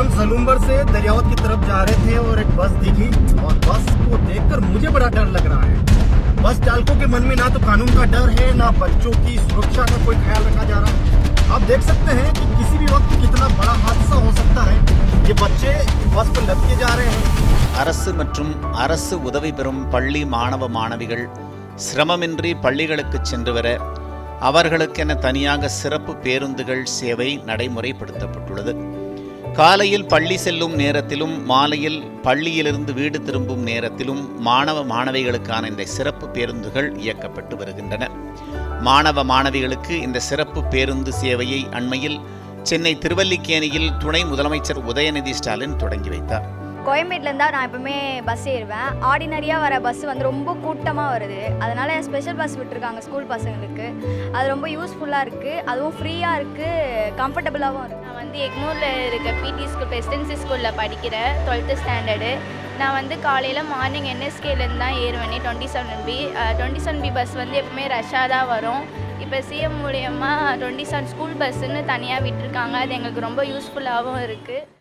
हम सलूम्बर से दरियावत की तरफ जा रहे थे और एक बस दिखी और बस को देखकर मुझे बड़ा डर लग रहा है बस चालकों के मन में ना तो कानून का डर है ना बच्चों की सुरक्षा का कोई ख्याल रखा जा रहा है आप देख सकते हैं कि किसी भी वक्त कितना बड़ा हादसा हो सकता है ये बच्चे बस पर लटके जा रहे हैं அரசு மற்றும் அரசு உதவி பெறும் பள்ளி மாணவ மாணவிகள் சிரமமின்றி பள்ளிகளுக்கு சென்று வர அவர்களுக்கென தனியாக சிறப்பு பேருந்துகள் சேவை நடைமுறைப்படுத்தப்பட்டுள்ளது காலையில் பள்ளி செல்லும் நேரத்திலும் மாலையில் பள்ளியிலிருந்து வீடு திரும்பும் நேரத்திலும் மாணவ மாணவிகளுக்கான இந்த சிறப்பு பேருந்துகள் இயக்கப்பட்டு வருகின்றன. மாணவ மாணவிகளுக்கு இந்த சிறப்பு பேருந்து சேவையை அண்மையில் சென்னை திருவல்லிக்கேணியில் துணை முதலமைச்சர் உதயநிதி ஸ்டாலின் தொடங்கி வைத்தார். கோயம்பேட்லேருந்து தான் நான் எப்பவுமே பஸ் ஏறுவேன். ஆர்டினரியாக வர பஸ் வந்து ரொம்ப கூட்டமாக வருது. அதனால் ஸ்பெஷல் பஸ் விட்டுருக்காங்க ஸ்கூல் பசங்களுக்கு. அது ரொம்ப யூஸ்ஃபுல்லாக இருக்குது அதுவும் ஃப்ரீயாக இருக்குது கம்ஃபர்டபுளாகவும் இருக்குது நான் வந்து எக்மூரில் இருக்க பிடி ஸ்கூல் பிரசிடென்சி ஸ்கூலில் படிக்கிறேன் டுவெல்த்து ஸ்டாண்டர்டு நான் வந்து காலையில் மார்னிங் என்எஸ்கேலேருந்து தான் ஏறுவேனே twenty seven B twenty seven B bus வந்து எப்பவுமே ரஷ்ஷாக தான் வரும். இப்போ சிஎம் மூலியமாக டுவெண்ட்டி செவன் ஸ்கூல் பஸ்ஸுன்னு தனியாக விட்டுருக்காங்க. அது எங்களுக்கு ரொம்ப யூஸ்ஃபுல்லாகவும் இருக்குது